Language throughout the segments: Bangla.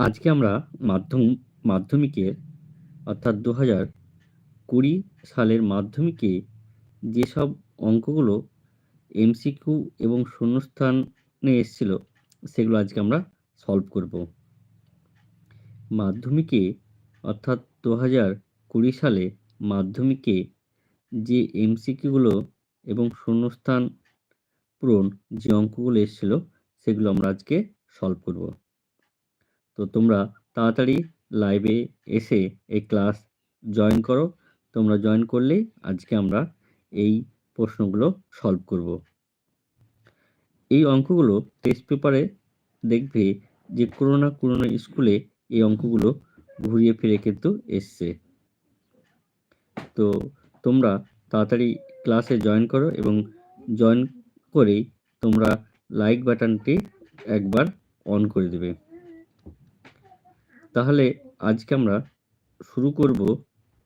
আজকে আমরা মাধ্যম মাধ্যমিকের অর্থাৎ দু হাজার কুড়ি সালের মাধ্যমিকে যেসব অঙ্কগুলো এমসিকিউ এবং শূন্যস্থানে এসেছিল, সেগুলো আজকে আমরা সলভ করব। মাধ্যমিকে, অর্থাৎ দু হাজার কুড়ি সালে মাধ্যমিকে যে এমসিকিউগুলো এবং শূন্যস্থান পূরণ যে অঙ্কগুলো এসেছিল, সেগুলো আমরা আজকে সলভ করব। তো তোমরা তাড়াতাড়ি লাইভে এসে এই ক্লাস জয়েন করো। তোমরা জয়েন করলেই আজকে আমরা এই প্রশ্নগুলো সলভ করব। এই অঙ্কগুলো টেস্ট পেপারে দেখবে যে কোনো না কোনো না স্কুলে এই অঙ্কগুলো ঘুরিয়ে ফিরে কিন্তু এসছে। তো তোমরা তাড়াতাড়ি ক্লাসে জয়েন করো এবং জয়েন করেই তোমরা লাইক বাটনটি একবার অন করে দেবে। তাহলে আজকে আমরা শুরু করব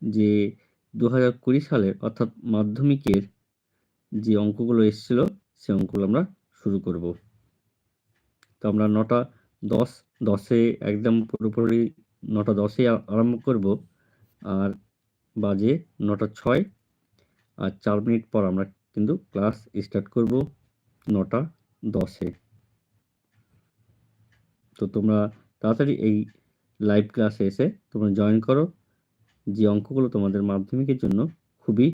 যে দু হাজার কুড়ি সালের অর্থাৎ মাধ্যমিকের যে অঙ্কগুলো এসেছিল, সে অঙ্কগুলো আমরা শুরু করব। তো আমরা নটা দশ, দশে একদম পুরোপুরি নটা দশে আরম্ভ করব। আর বাজে নটা ছয়। আর চার মিনিট পর আমরা কিন্তু ক্লাস স্টার্ট করব নটা দশে। তো তোমরা তাড়াতাড়ি এই লাইভ ক্লাসে এসে তোমরা জয়েন করো। যে অঙ্কগুলো তোমাদের মাধ্যমিকের জন্য খুবই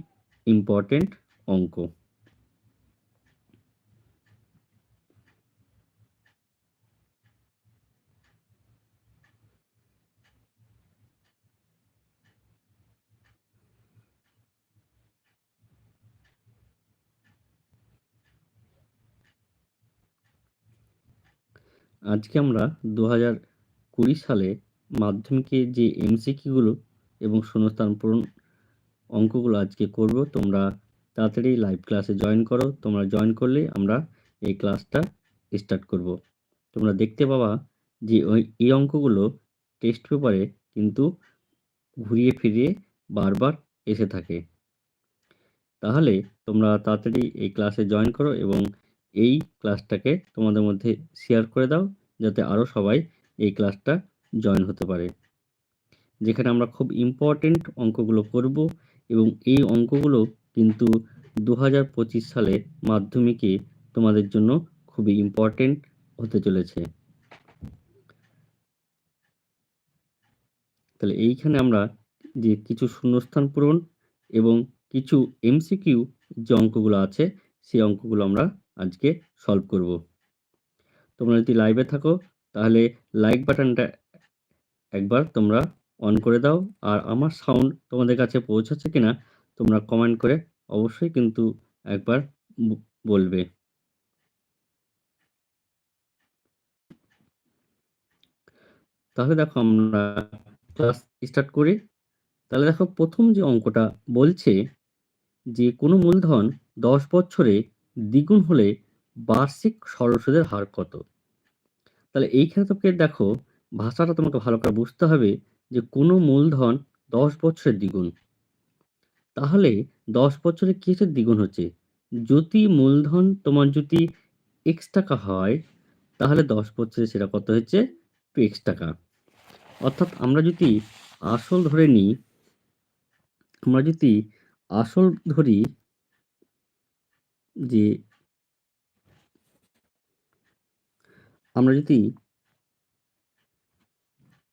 ইম্পর্টেন্ট অঙ্ক। আজকে আমরা দু হাজার কুড়ি সালে মাধ্যমিকে যে এমসিকিউগুলো এবং শূন্যস্থান পূরণ অঙ্কগুলো আজকে করব, তোমরা তাড়াতাড়ি লাইভ ক্লাসে জয়েন করো। তোমরা জয়েন করলে আমরা এই ক্লাসটা স্টার্ট করব। তোমরা দেখতে পাবা যে ওই, এই অঙ্কগুলো টেস্ট পেপারে কিন্তু ঘুরিয়ে ফিরিয়ে বারবার এসে থাকে। তাহলে তোমরা তাড়াতাড়ি এই ক্লাসে জয়েন করো এবং এই ক্লাসটাকে তোমাদের মধ্যে শেয়ার করে দাও, যাতে আরও সবাই এই ক্লাসটা জয়েন হতে পারে। যেখানে আমরা খুব ইম্পর্টেন্ট অঙ্কগুলো করব এবং এই অঙ্কগুলো কিন্তু দু হাজার পঁচিশ সালে মাধ্যমিকে তোমাদের জন্য খুবই ইম্পর্টেন্ট হতে চলেছে। তাহলে এইখানে আমরা যে কিছু শূন্যস্থান পূরণ এবং কিছু এমসিকিউ যে অঙ্কগুলো আছে, সেই অঙ্কগুলো আমরা আজকে সলভ করব। তোমরা যদি লাইভে থাকো, তাহলে লাইক বাটনটা একবার তোমরা অন করে দাও। আর আমার সাউন্ড তোমাদের কাছে পৌঁছাচ্ছে কিনা তোমরা কমেন্ট করে অবশ্যই কিন্তু একবার বলবে। তাহলে দেখো আমরা ক্লাস স্টার্ট করি। তাহলে দেখো প্রথম যে অঙ্কটা বলছে যে কোনো মূলধন দশ বছরে দ্বিগুণ হলে বার্ষিক সরল সুদের হার কত? তাহলে এইখানে তোকে দেখো ভাষাটা তোমাকে ভালো করে বুঝতে হবে যে কোনো মূলধন দশ বছরের দ্বিগুণ। তাহলে দশ বছরে কিসের দ্বিগুণ হচ্ছে? যদি মূলধন তোমার যদি এক্স টাকা হয়, তাহলে দশ বছরে সেটা কত হচ্ছে? টু এক্স টাকা। অর্থাৎ আমরা যদি আসল ধরে নিই, আমরা যদি আসল ধরি যে আমরা যদি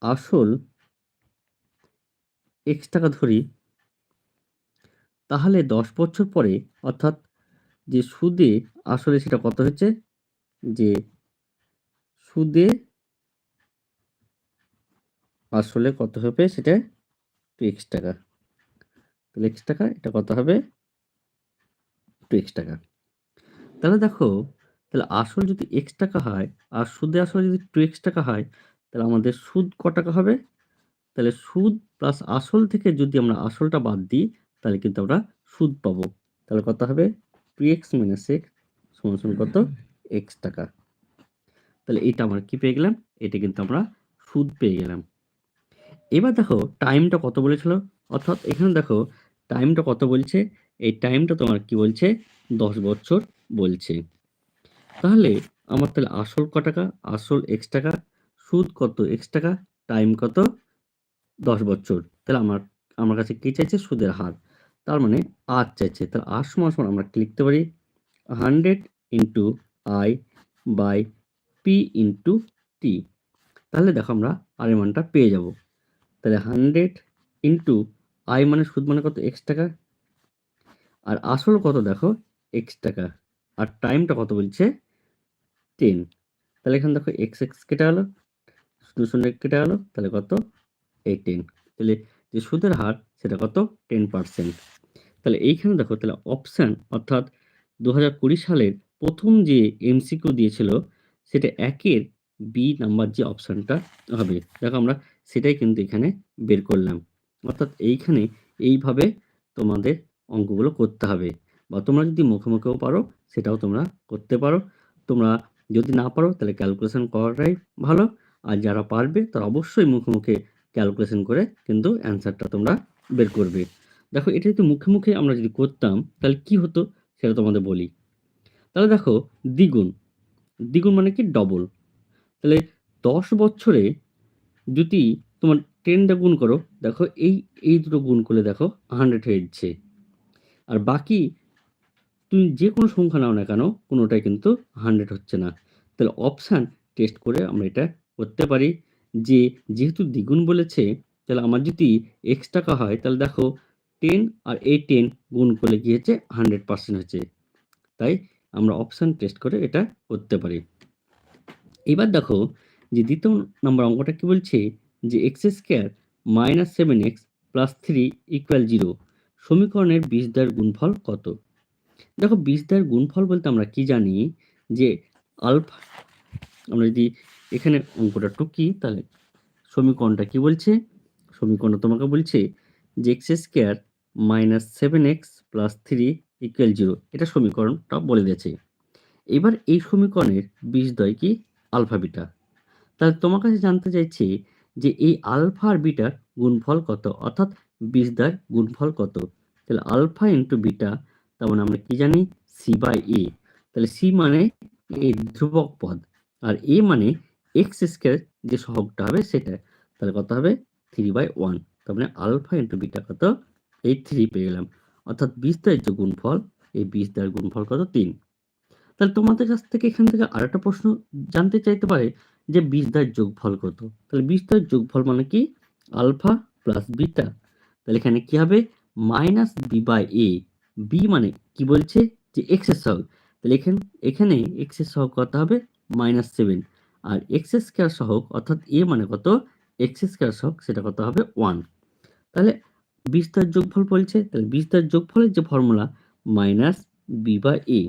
আসল এক্স টাকা ধরি, তাহলে দশ বছর পরে, অর্থাৎ যে সুদে আসলে সেটা কত হচ্ছে যে সুদে আসলে কত হবে সেটা টু এক্স টাকা। তাহলে এক্স টাকা, এটা কত হবে? টু এক্স টাকা। তাহলে দেখো, তাহলে আসল যদি এক্স টাকা হয়, আর সুদে আসলে যদি টু এক্স টাকা হয় তাহলে আমাদের সুদ ক টাকা হবে? তাহলে সুদ প্লাস আসল থেকে যদি আমরা আসলটা বাদ দিই, তাহলে কিন্তু আমরা সুদ পাবো। তাহলে কত হবে? টু এক্স মাইনাস এক্স সমান সমান কত? এক্স টাকা। তাহলে এটা আমরা কি পেয়ে গেলাম? এটা কিন্তু আমরা সুদ পেয়ে গেলাম। এবার দেখো টাইমটা কত বলেছিল? অর্থাৎ এখানে দেখো টাইমটা কত বলছে? এই টাইমটা তোমার কি বলছে? দশ বছর বলছে। তাহলে আমার তাহলে আসল ক টাকা? আসল এক্স টাকা? সুদ কত? এক্স টাকা টাইম কত? দশ বছর। তাহলে আমার আমার কাছে কী চাইছে? সুদের হার। তার মানে আর চাইছে। তাহলে আর সমান সমান আমরা লিখতে পারি? Hundred into I by P into T তাহলে দেখো আমরা আর এর মানটা পেয়ে যাব। তাহলে হান্ড্রেড ইন্টু আই মানে সুদ মানে কত? এক্স টাকা। আর আসল কত দেখো? এক্স টাকা। আর টাইমটা কত বলছে? টেন তাহলে এখানে দেখো এক্স এক্স কেটে গেলো। শূন্য কেটে গেলো তাহলে কত? এই টেন তাহলে যে সুদের হার, সেটা কত? টেন পার্সেন্ট তাহলে এইখানে দেখো, তাহলে অপশান অর্থাৎ দু সালের প্রথম যে এমসিকিউ দিয়েছিল, সেটা একের বি নাম্বার যে অপশানটা হবে। দেখো আমরা সেটাই কিন্তু এখানে বের করলাম। অর্থাৎ এইখানে এইভাবে তোমাদের অঙ্কগুলো করতে হবে। বা তোমরা যদি মুখে মুখেও পারো, সেটাও তোমরা করতে পারো। তোমরা যদি না পারো, তাহলে ক্যালকুলেশন করাটাই ভালো। আর যারা পারবে তারা অবশ্যই মুখে মুখে ক্যালকুলেশন করে কিন্তু অ্যান্সারটা তোমরা বের করবে। দেখো, এটা যদি মুখে মুখে আমরা যদি করতাম, তাহলে কি হতো? সেটা তোমাদের বলি। তাহলে দেখো, দ্বিগুণ। দ্বিগুণ মানে কি? ডবল তাহলে দশ বছরে যদি তোমার টেনটা গুণ করো, দেখো, এই এই দুটো গুণ করলে দেখো হান্ড্রেড হয়ে যাচ্ছে আর বাকি তুমি যে কোনো সংখ্যা নাও না কেন, কোনোটাই কিন্তু হান্ড্রেড হচ্ছে না। তাহলে অপশান টেস্ট করে আমরা এটা করতে পারি। যে যেহেতু দ্বিগুণ বলেছে, তাহলে আমার যদি এক্স টাকা হয়, তাহলে দেখো টেন আর এই টেন গুণ করলে কি হচ্ছে হান্ড্রেড পার্সেন্ট হচ্ছে তাই আমরা অপশান টেস্ট করে এটা করতে পারি। এবার দেখো যে দ্বিতীয় নম্বর অঙ্কটা কি বলছে? যে X square minus seven X plus three equal zero সমীকরণের বিশ দ্বার গুণফল কত? দেখো বিশ দ্বার গুণফল বলতে আমরা কি জানি? যে আলফা আমরা যদি এখানে অঙ্কটা টুকি তাহলে সমীকরণটা কি বলছে? সমীকরণটা তোমাকে বলছে যে X square minus seven X plus three equal zero এটা সমীকরণটা বলে দিয়েছে। এবার এই সমীকরণের বীজদ্বয় কি? আলফা বিটা তাহলে তোমার কাছে জানতে চাইছি যে এই আলফা আর বিটার গুণফল কত? অর্থাৎ বীজদ্বয়ের গুণফল কত? তাহলে আলফা ইন্টু বিটা তার মানে আমরা কি জানি? সি বাই এ তাহলে সি মানে এই ধ্রুবক পদ। আর এ মানে এক্স স্কোয়ার যে সহগটা হবে সেটা তাহলে কত হবে? থ্রি বাই ওয়ান তার মানে আলফা ইন্টু বিটা কত? এই থ্রি পেয়ে গেলাম। অর্থাৎ বিশ দ্বার যে গুণফল, এই বিশ দ্বার গুণফল কত? তিন। তাহলে তোমাদের কাছ থেকে এখান থেকে আরেকটা প্রশ্ন জানতে চাইতে পারে যে বিশ দ্বার যোগফল কত? তাহলে বিশ দ্বার যোগফল মানে কি? আলফা প্লাস বিটা তাহলে এখানে কি হবে? Minus B by A B মানে কি বলছে? যে এক্সের সহগ। তাহলে এখানে এখানে এক্সের সহগ কত হবে? মাইনাস সেভেন আর এক্স স্কোয়ার সহগ অর্থাৎ এ মানে কত? এক্স স্কোয়ার সহগ সেটা কত হবে? ওয়ান তাহলে বিস্তার যোগফল বলছে, তাহলে বিস্তার যোগফলের যে ফর্মুলা মাইনাস বি বা এ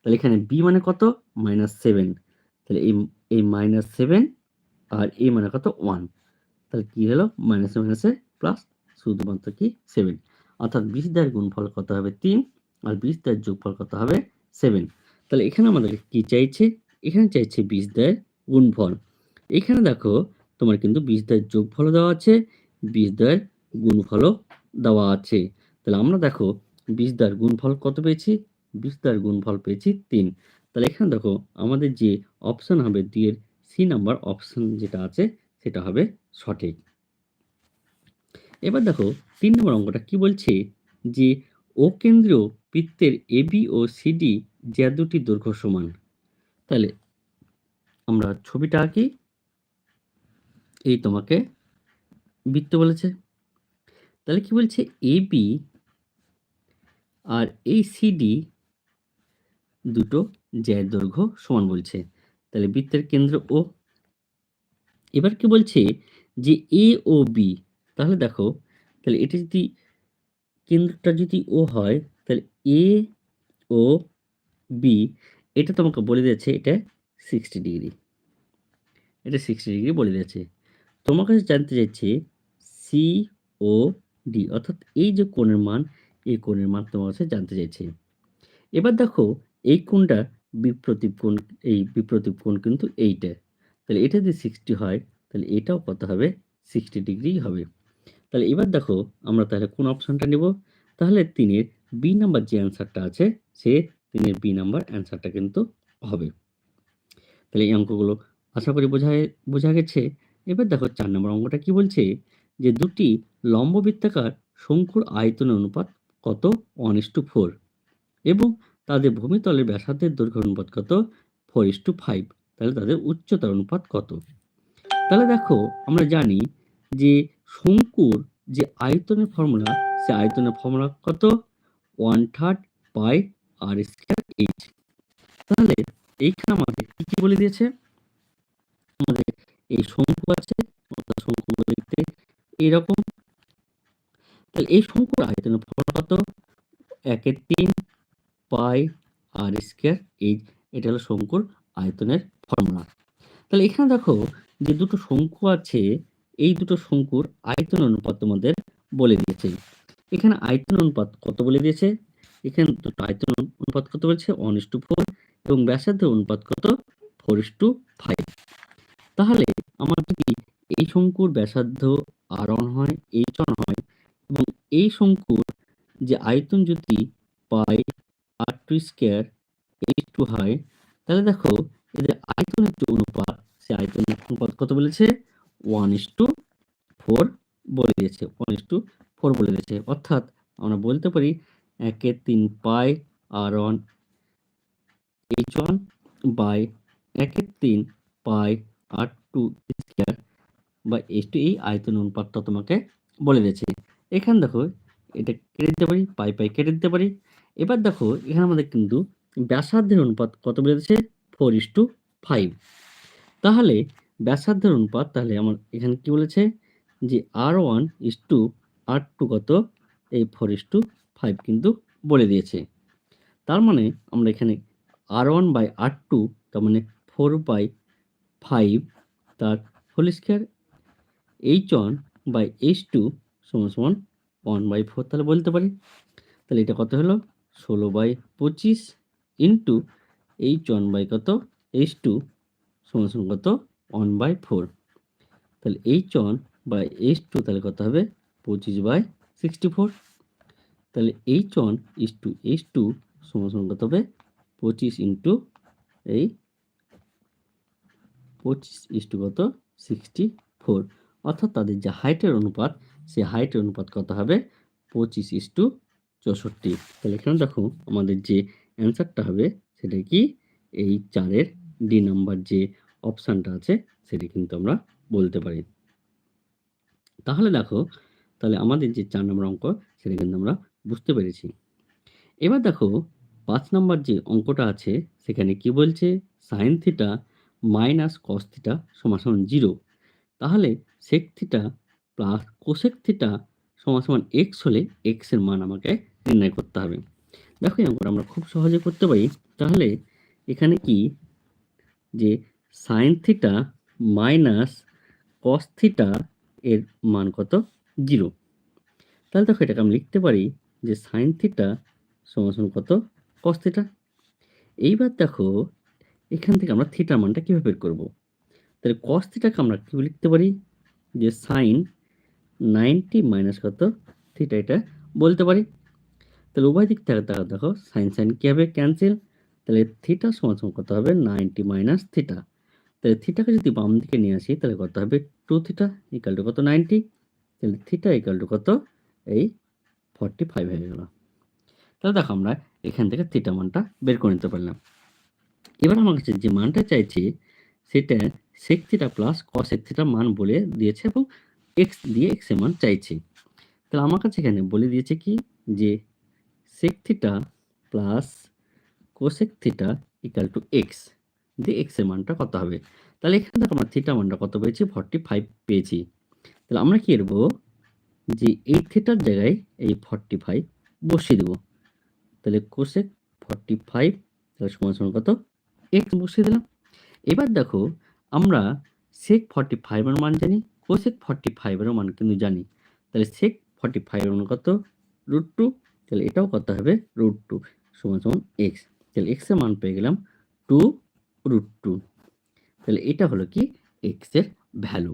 তাহলে এখানে বি মানে কত? মাইনাস সেভেন তাহলে এই এই মাইনাস সেভেন আর এ মানে কত? ওয়ান তাহলে কি হলো? মাইনাসে মাইনাসে প্লাস শুধুমাত্র কি? সেভেন অর্থাৎ দ্বার গুণফল কত হবে? তিন। আর দ্বার যোগফল কত হবে? সেভেন তাহলে এখানে আমাদের কি চাইছে? এখানে চাইছে বিশ দ্বার গুণফল। এখানে দেখো, তোমার কিন্তু বিশ দ্বার যোগফল দেওয়া আছে বিশ দ্বার গুণফলও দেওয়া আছে। তাহলে আমরা দেখো বিশ দ্বার গুণফল কত পেয়েছি? বিশ দ্বার গুণফল পেয়েছি তিন। তাহলে এখানে দেখো, আমাদের যে অপশন হবে দুইয়ের সি নাম্বার অপশন যেটা আছে, সেটা হবে সঠিক। এবার দেখো, তিন নম্বর অঙ্কটা কি বলছে? যে ও কেন্দ্রীয় বৃত্তের এবি ও সিডি যা দুটি দৈর্ঘ্য সমান। তাহলে আমরা ছবিটা আঁকি। এই তোমাকে বৃত্ত বলেছে। তাহলে কি বলছে? এ বি আর এই সিডি দুটো জ্যায়ের দৈর্ঘ্য সমান বলছে। তাহলে বৃত্তের কেন্দ্র ও এবার কি বলছে যে এ ও বি তাহলে দেখো, তাহলে এটা যদি কেন্দ্রটা যদি ও হয়, তাহলে এ ও বি এটা তোমাকে বলে দিয়েছে এটা সিক্সটি ডিগ্রি এটা সিক্সটি ডিগ্রি বলে দিয়েছে। তোমার কাছে জানতে চাইছে সি ও ডি অর্থাৎ এই যে কোণের মান, এই কোণের মান তোমার কাছে জানতে চাইছে। এবার দেখো, এই কোণটা বিপ্রতীপ কোণ, এই বিপ্রতীপ কোণ কিন্তু এইটা। তাহলে এটা যদি সিক্সটি হয়, তাহলে এটাও কত হবে? সিক্সটি ডিগ্রি হবে। তাহলে এবার দেখো, আমরা তাহলে কোন অপশানটা নেব? তাহলে তিনের বি নাম্বার যে অ্যান্সারটা আছে, সে তিনের বি নাম্বার অ্যান্সারটা কিন্তু হবে। তাহলে এই অঙ্কগুলো আশা করি বোঝা বোঝা গেছে। এবার দেখো চার নম্বর অঙ্কটা কি বলছে? যে দুটি লম্ববৃত্তাকার শঙ্কুর আয়তনের অনুপাত কত? ওয়ান ইস টু ফোর এবং তাদের ভূমিতলের ব্যাসার্ধের দৈর্ঘ্য অনুপাত কত? ফোর ইস টু ফাইভ তাহলে তাদের উচ্চতার অনুপাত কত? তাহলে দেখো আমরা জানি যে শঙ্কুর যে আয়তনের ফর্মুলা সে আয়তনের ফর্মুলা কত? One third pi R square H তাহলে এইখানে আমাদের কি কি বলে দিয়েছে? আমাদের এই শঙ্কু আছে অর্থাৎ শঙ্কু দেখতে এইরকম তাহলে এই শঙ্কুর আয়তনের ফর্মুলা কত? একের তিন, পাই, আর স্কোয়ার এইচ এটা হলো শঙ্কুর আয়তনের ফর্মুলা। তাহলে এখানে দেখো যে দুটো শঙ্কু আছে, এই দুটো শঙ্কুর আয়তন অনুপাত তোমাদের বলে দিয়েছে। এখানে আয়তন অনুপাত কত বলে দিয়েছে? এখানে দুটো আয়তন অনুপাত কত বলেছে? ওয়ান ইস টু ফোর এবং ব্যাসার্ধের অনুপাত কত? ফোর ইস টু ফাইভ তাহলে আমার যদি এই শঙ্কুর ব্যাসার্ধ আর ওয়ান হয় এইচ ওয়ান হয় এবং এই শঙ্কুর যে আয়তন যদি pi R two square H two হয় তাহলে দেখো এদের আয়তনের যে অনুপাত, সে আয়তনের অনুপাত কত বলেছে? ওয়ান ইস টু ফোর বলে দিয়েছে ওয়ান ইস টু ফোর বলে দিয়েছে। অর্থাৎ আমরা বলতে পারি একের তিন pi R one H one by একের তিন পাই আর টু স্কোয়ার বা এইচ টু এই আয়তন অনুপাতটা তোমাকে বলে দিয়েছে। এখানে দেখো, এটা কেটে দিতে পারি, পাই পাই কেটে দিতে পারি। এবার দেখো, এখানে আমাদের কিন্তু ব্যাসার্ধের অনুপাত কত বলে দিয়েছে? Four is two five. তাহলে ব্যাসার্ধের অনুপাত, তাহলে আমার এখানে কি বলেছে? যে R one is two, R two কত? এই ফোর ইস টু ফাইভ কিন্তু বলে দিয়েছে। তার মানে আমরা এখানে R one by R two তার মানে ফোর বাই ফাইভ তার whole square H one by H two সমান সমান ওয়ান বাই ফোর তাহলে বলতে পারি। তাহলে এটা কত হলো? ষোলো বাই পঁচিশ ইন্টু এইচ ওয়ান বাই কত? এইচ টু সমান সমান কত? ওয়ান বাই ফোর তাহলে H one by H two তাহলে কত হবে? পঁচিশ বাই সিক্সটি ফোর তাহলে H one is two H two সমান কত হবে? পঁচিশ ইন্টু এই পঁচিশ ইস টু কত? সিক্সটি ফোর অর্থাৎ তাদের যে হাইটের অনুপাত, সেই হাইটের অনুপাত কত হবে? পঁচিশ ইস টু চৌষট্টি। তাহলে এখানে দেখো আমাদের যে অ্যান্সারটা হবে, সেটা কি? এই চারের ডি নাম্বার যে অপশানটা আছে, সেটা কিন্তু আমরা বলতে পারি। তাহলে দেখো, তাহলে আমাদের যে চার নম্বর অঙ্ক, সেটা কিন্তু আমরা বুঝতে পেরেছি। এবার দেখো, পাঁচ নম্বর যে অঙ্কটা আছে, সেখানে কি বলছে? Sine theta minus cos theta সমান জিরো তাহলে sec theta plus cosec theta সমান সমান এক্স হলে এক্সের মান আমাকে নির্ণয় করতে হবে। দেখো এই অঙ্কটা আমরা খুব সহজে করতে পারি। তাহলে এখানে কি? যে sine theta minus cos theta এর মান কত? জিরো তাহলে দেখো এটাকে আমি লিখতে পারি যে সাইন থিটা সমান কত? কস থিটা এইবার দেখো, এখান থেকে আমরা থিটার মানটা কীভাবে বের করব? তাহলে কস থিটাকে আমরা কী লিখতে পারি? যে সাইন নাইনটি মাইনাস কত? থিটা এটা বলতে পারি। তাহলে উভয় দিক থেকে দেখো দেখো সাইন সাইন কী হবে? ক্যান্সেল তাহলে থিটা সমান সমান কত হবে? নাইনটি মাইনাস থিটা তাহলে থিটাকে যদি বাম দিকে নিয়ে আসি, তাহলে কত হবে? টু থিটা ইকাল টু কত? নাইনটি তাহলে থিটা ইকাল টু কত? এই ফর্টি ফাইভ হয়ে গেল। তাহলে দেখো আমরা এখান থেকে থিটা মানটা বের করে নিতে পারলাম। এবার আমার কাছে যে মানটা চাইছি, সেটা সেক থিটা প্লাস কস এক থিটা মান বলে দিয়েছে এবং এক্স দিয়ে এক্সের মান চাইছি। তাহলে আমার কাছে এখানে বলে দিয়েছে কি? যে sec theta plus cosec theta equal two X দিয়ে এক্সের মানটা কত হবে? তাহলে এখানে দেখো আমরা থিটা মানটা কত পেয়েছি? ফর্টি ফাইভ পেয়েছি। তাহলে আমরা কি করব? যে এই থিটার জায়গায় এই ফর্টি ফাইভ বসিয়ে দেবো। তাহলে কোসেক ফর্টি ফাইভ তাহলে সমান সমান কত? এক্স বসিয়ে দিলাম। এবার দেখো, আমরা সেক ফর্টি ফাইভের মান জানি কোসেক ফর্টি ফাইভের মান কিন্তু জানি। তাহলে সেক ফর্টি ফাইভের মান কত? রুট টু তাহলে এটাও কত হবে? রুট টু সমান সমান এক্স তাহলে এক্সের মান পেয়ে গেলাম টু রুট টু তাহলে এটা হলো কি? এক্সের ভ্যালু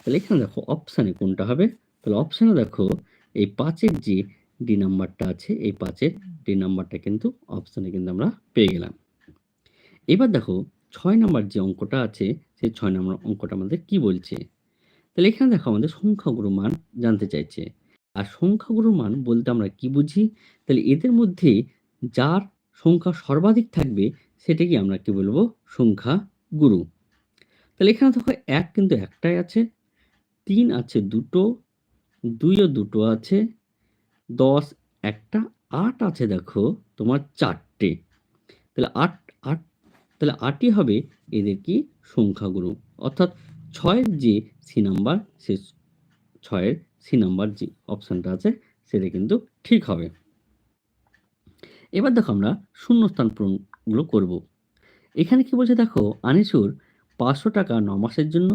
তাহলে এখানে দেখো অপশানে কোনটা হবে? তাহলে অপশানে দেখো, এই পাঁচের যে ডি নাম্বারটা আছে, এই পাঁচের ডি নাম্বারটা কিন্তু অপশানে কিন্তু আমরা পেয়ে গেলাম। এবার দেখো, ছয় নাম্বার যে অঙ্কটা আছে, সেই ছয় নম্বর অঙ্কটা আমাদের কি বলছে? তাহলে এখানে দেখো আমাদের সংখ্যাগুরু মান জানতে চাইছে। আর সংখ্যাগুরু মান বলতে আমরা কি বুঝি? তাহলে এদের মধ্যে যার সংখ্যা সর্বাধিক থাকবে, সেটাকে আমরা কি বলব? সংখ্যা গুরু তাহলে এখানে দেখো এক কিন্তু একটাই আছে, তিন আছে দুটো দুইও দুটো আছে, দশ একটা আট আছে দেখো, তোমার চারটে। তাহলে আট আট, তাহলে আটই হবে এদের কি? সংখ্যাগুরু। অর্থাৎ ছয়ের যে সি নাম্বার, সে ছয়ের সি নাম্বার যে অপশানটা আছে, সেটা কিন্তু ঠিক হবে। এবার দেখো আমরা শূন্যস্থান পূরণগুলো করব। এখানে কি বলছে দেখো, আনিসুর পাঁচশো টাকা ন মাসের জন্য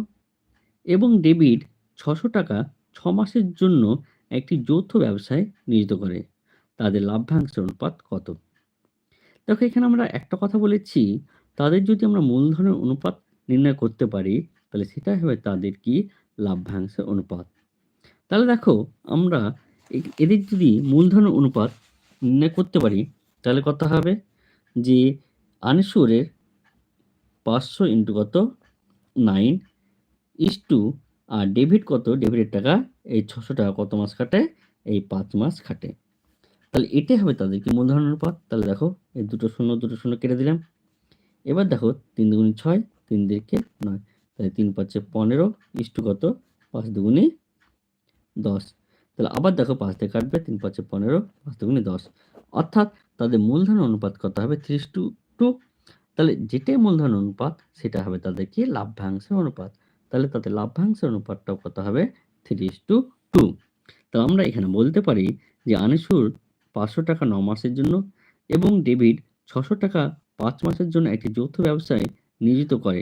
এবং ডেবিট ছশো টাকা ছ মাসের জন্য একটি যৌথ ব্যবসায় নিয়োজিত করে। তাদের লাভ্যাংশের অনুপাত কত? দেখো, এখানে আমরা একটা কথা বলেছি, তাদের যদি আমরা মূলধনের অনুপাত নির্ণয় করতে পারি, তাহলে সেটা হবে তাদের কি? লাভ্যাংশের অনুপাত। তাহলে দেখো, আমরা এদের যদি মূলধনের অনুপাত নির্ণয় করতে পারি, তাহলে কত হবে? যে আনসুরের পাঁচশো ইন্টু কত? নাইন ইস টু আর ডেবিট কত? ডেবিটের টাকা এই ছশো টাকা কত মাস খাটে এই পাঁচ মাস খাটে তাহলে এটাই হবে তাদের কি মূলধন অনুপাত তাহলে দেখো, এই দুটো শূন্য দুটো শূন্য কেটে দিলাম। এবার দেখো, তিন দুগুণি ছয়, তিন দিকে নয়। তাহলে তিন পাঁচে পনেরো ইস্টু কত? পাঁচ দুগুণি দশ। তাহলে আবার দেখো, পাঁচ দিয়ে কাটবে, তিন পাঁচে পনেরো, পাঁচ দুগুণি দশ। অর্থাৎ তাদের মূলধন অনুপাত কত হবে? ত্রিশ টু টু। তাহলে যেটাই মূলধন অনুপাত, সেটা হবে তাদের কি লাভ্যাংশের অনুপাত। তাহলে তাদের লাভ্যাংশের অনুপাতটাও কত হবে? থ্রি টু টু তাহলে আমরা এখানে বলতে পারি যে আনিসুর পাঁচশো টাকা ন মাসের জন্য এবং ডেভিড ছশো টাকা পাঁচ মাসের জন্য একটি যৌথ ব্যবসায় নিয়োজিত করে।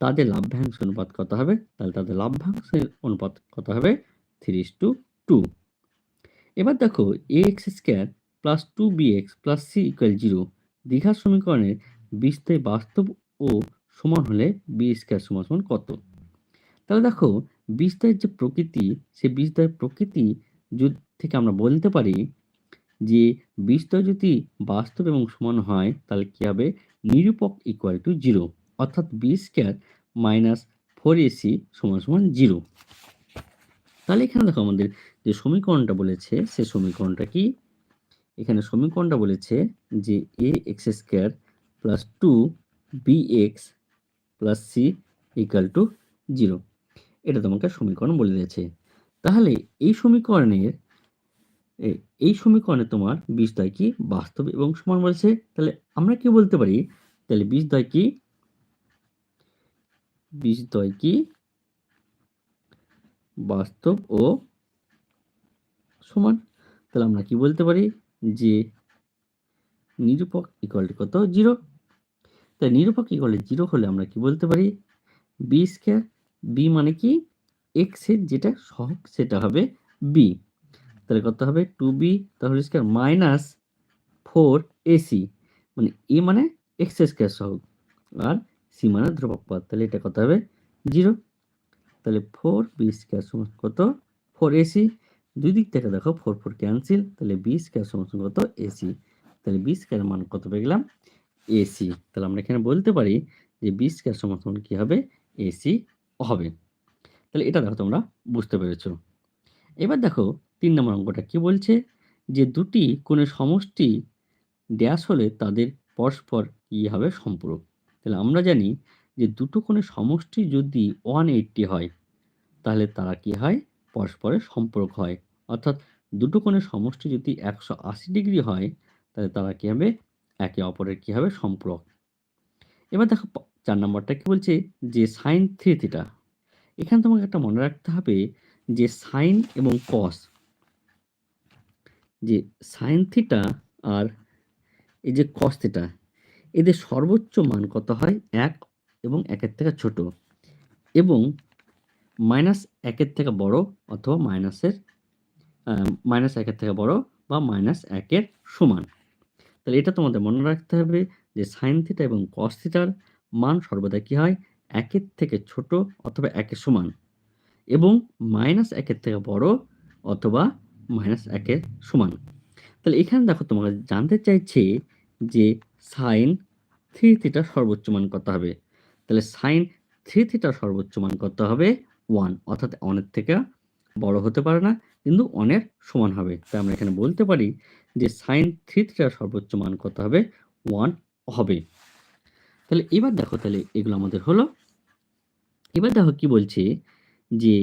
তাদের লাভ্যাংশ অনুপাত কত হবে? তাহলে তাদের লাভ্যাংশের অনুপাত কত হবে? থ্রি টু টু এবার দেখো A X square plus two B X plus C equal zero দীঘার সমীকরণের বিস্তায় বাস্তব ও সমান হলে বি স্কোয়ার সমান সমান কত? তাহলে দেখো বিস্তারের যে প্রকৃতি সে বিস্তারের প্রকৃতি থেকে আমরা বলতে পারি যে বিস্তর যদি বাস্তব এবং সমান হয়, তাহলে কি হবে? নিরূপক ইকুয়াল টু জিরো অর্থাৎ B square minus four AC সমান সমান জিরো তাহলে এখানে দেখো আমাদের যে সমীকরণটা বলেছে সে সমীকরণটা কি? এখানে সমীকরণটা বলেছে যে A X square plus two B X plus C equal to zero এটা তোমাকে সমীকরণ বলে দিয়েছে। তাহলে এই সমীকরণের এই সমীকরণে তোমার বীজদ্বয় কি বাস্তব এবং সমান বলেছে? তাহলে আমরা কি বলতে পারি? তাহলে বীজদ্বয় কি? বীজদ্বয় কি বাস্তব ও সমান। তাহলে আমরা কি বলতে পারি? যে নিরূপক ইকুয়াল কত? জিরো তাই নিরূপক ইকুয়াল জিরো হলে আমরা কি বলতে পারি? বি স্কোয়ার বি মানে কি? এক্সের যেটা সহগ সেটা হবে বি তাহলে কত হবে? টু বি তাহলে স্কোয়ার মাইনাস ফোর এসি মানে এ মানে এক্স স্কোয়ার সহগ। আর সি মানে ধ্রুবক পদ তাহলে এটা কত হবে? জিরো তাহলে ফোর বি স্কোয়ার সমান কত? ফোর এসি দুই দিক থেকে দেখো ফোর ফোর ক্যান্সেল তাহলে বি স্কোয়ার সমান কত? এসি তাহলে বি স্কোয়ার মান কত পেয়ে গেলাম? এসি তাহলে আমরা এখানে বলতে পারি যে বি স্কোয়ার সমান কি হবে? এসি হবে। তাহলে এটা দেখো তোমরা বুঝতে পেরেছ। এবার দেখো তিন নম্বর অঙ্কটা কি বলছে? যে দুটি কোণের সমষ্টি ড্যাশ হলে তাদের পরস্পর কি হবে? সম্পর্ক। তাহলে আমরা জানি যে দুটো কোণের সমষ্টি যদি ওয়ান এইটটি হয়, তাহলে তারা কি হয়? পরস্পরের সম্পর্ক হয়। অর্থাৎ দুটো কোণের সমষ্টি যদি একশো আশি ডিগ্রি হয়, তাহলে তারা কি হবে? একে অপরের কি হবে? সম্পর্ক। এবার দেখো চার নম্বরটা কি বলছে? যে সাইন থ্রি থিটা এখানে তোমাকে একটা মনে রাখতে হবে যে সাইন এবং কস যে সাইন থিটা আর এই যে কস থিটা এদের সর্বোচ্চ মান কত হয়? এক এবং একের থেকে ছোট এবং মাইনাস একের থেকে বড় অথবা মাইনাসের মাইনাস একের থেকে বড় বা মাইনাস একের সমান। তাহলে এটা তোমাদের মনে রাখতে হবে যে সাইন থিটা এবং কস থিটার মান সর্বদা কি হয়? একের থেকে ছোট অথবা একের সমান। এবং মাইনাস একের থেকে বড় অথবা মাইনাস একের সমান। তাহলে এখানে দেখো তোমাকে জানতে চাইছে যে সাইন থ্রি থিটার সর্বোচ্চ মান কত হবে? তাহলে সাইন থ্রি থিটার সর্বোচ্চ মান কত হবে? ওয়ান অর্থাৎ অনের থেকে বড় হতে পারে না, কিন্তু অনের সমান হবে। তাই আমরা এখানে বলতে পারি যে সাইন থ্রি থিটার সর্বোচ্চ মান কত হবে? ওয়ান হবে। তাহলে এবার দেখো, তাহলে এগুলো আমাদের হলো। এবার দেখো কি বলছে যে,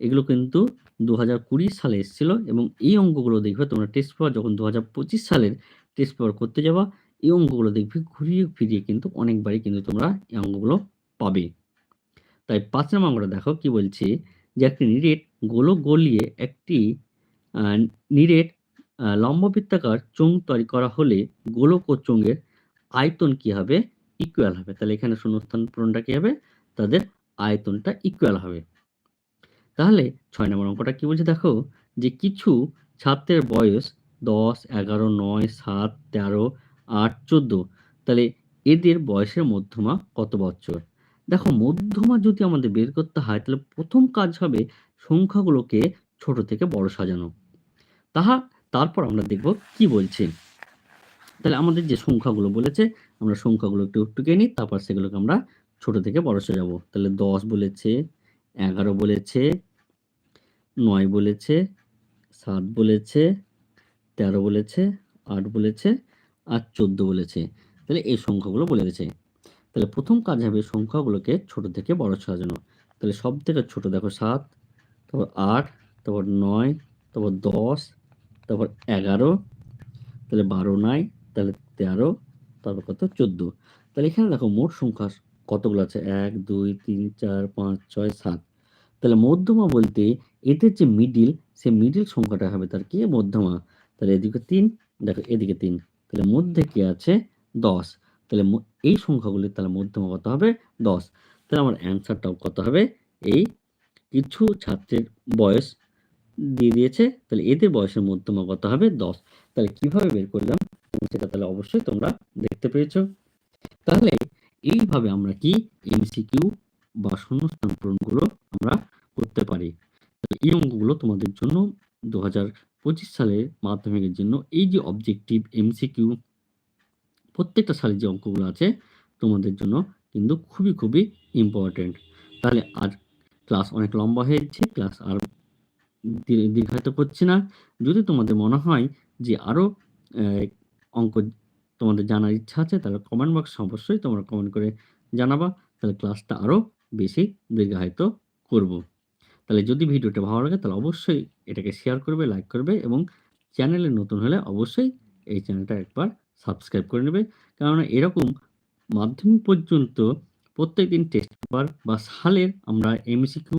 এগুলো কিন্তু দু হাজার কুড়ি সালে এসেছিল এবং এই অঙ্কগুলো দেখবে তোমরা টেস্ট পেপার যখন দু হাজার পঁচিশ সালের টেস্ট পেপার করতে যাবা, এই অঙ্কগুলো দেখবে ঘুরিয়ে ফিরিয়ে কিন্তু অনেকবারই কিন্তু তোমরা এই অঙ্কগুলো পাবে। তাই পাঁচ নম্বর অঙ্কটা দেখো কি বলছে যে, একটি নিরেট গোলক গলিয়ে একটি নিরেট লম্ববৃত্তাকার চোঙ তৈরি করা হলে গোলক ও চোঙের আয়তন কি হবে? ইকুয়াল হবে। তাহলে এখানে শূন্যস্থান পূরণটা কি হবে? তাদের আয়তনটা ইকুয়াল হবে। তাহলে ছয় নম্বর অঙ্কটা কি বলছে? দেখো যে কিছু ছাত্রের বয়স দশ, এগারো, নয়, সাত, তেরো, আট, চোদ্দ। তাহলে এদের বয়সের মধ্যমা কত বছর দেখো মধ্যমা যদি আমাদের বের করতে হয়, তাহলে প্রথম কাজ হবে সংখ্যাগুলোকে ছোট থেকে বড় সাজানো। তাহা তারপর আমরা দেখব কি বলছে। তাহলে আমাদের যে সংখ্যাগুলো বলেছে আমরা সংখ্যাগুলো একটু একটু নিই, তারপর সেগুলোকে আমরা ছোট থেকে বড় সাজাবো তাহলে দশ বলেছে, এগারো বলেছে, নয় বলেছে, সাত বলেছে, তেরো বলেছে, আট বলেছে, আর চোদ্দ বলেছে। তাহলে এই সংখ্যাগুলো বলে দিয়েছে। তাহলে প্রথম কাজ হবে সংখ্যাগুলোকে ছোট থেকে বড় সাজানো তাহলে সব থেকে ছোট দেখো সাত, তারপর আট, তারপর নয়, তারপর দশ, তারপর এগারো, তাহলে বারো নয় তাহলে তেরো তারপর কত? চোদ্দ। তাহলে এখানে দেখো মোট সংখ্যা কতগুলো আছে? এক, দুই, তিন, চার, পাঁচ, ছয়, সাত। তাহলে মধ্যমা বলতে এদের যে মিডিল সে মিডিল সংখ্যাটা হবে তার কি? মধ্যমা। তাহলে এদিকে তিন, দেখো এদিকে তিন। তাহলে মধ্যে কি আছে? দশ। তাহলে এই সংখ্যাগুলি তাহলে মধ্যমা কত হবে? দশ। তাহলে আমার অ্যান্সারটাও কত হবে? এই কিছু ছাত্রের বয়স দিয়ে দিয়েছে। তাহলে এদের বয়সের মধ্যমা কত হবে? দশ। তাহলে কীভাবে বের করলাম? সেটা তাহলে অবশ্যই তোমরা দেখতে পেয়েছ। তাহলে এইভাবে আমরা কি এমসিকিউ বা শূন্যস্থান পূরণগুলো আমরা করতে পারি। এই অঙ্কগুলো তোমাদের জন্য দু হাজার পঁচিশ সালের মাধ্যমিকের জন্য এই যে অবজেক্টিভ এমসিকিউ প্রত্যেকটা সালের যে অঙ্কগুলো আছে তোমাদের জন্য কিন্তু খুবই খুবই ইম্পর্টেন্ট তাহলে আর ক্লাস অনেক লম্বা হয়ে যাচ্ছে ক্লাস আর দীর্ঘায়িত করছি না। যদি তোমাদের মনে হয় যে আরও অঙ্ক তোমাদের জানার ইচ্ছা আছে, তাহলে কমেন্ট বক্সে অবশ্যই তোমরা কমেন্ট করে জানাবা, তাহলে ক্লাসটা আরও বেশি দীর্ঘায়িত করব। তাহলে যদি ভিডিওটা ভালো লাগে, তাহলে অবশ্যই এটাকে শেয়ার করবে লাইক করবে এবং চ্যানেলে নতুন হলে অবশ্যই এই চ্যানেলটা একবার সাবস্ক্রাইব করে নেবে। কেননা এরকম মাধ্যমিক পর্যন্ত প্রত্যেক দিন টেস্ট পেপার বা সালের আমরা এমসিকিউ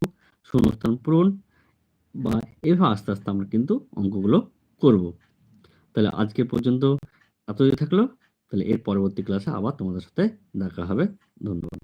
শূন্যস্থান পূরণ বা এভাবে আস্তে আস্তে আমরা কিন্তু অঙ্কগুলো করব। তাহলে আজকে পর্যন্ত এতই থাকল তাহলে এর পরবর্তী ক্লাসে আবার তোমাদের সাথে দেখা হবে। ধন্যবাদ।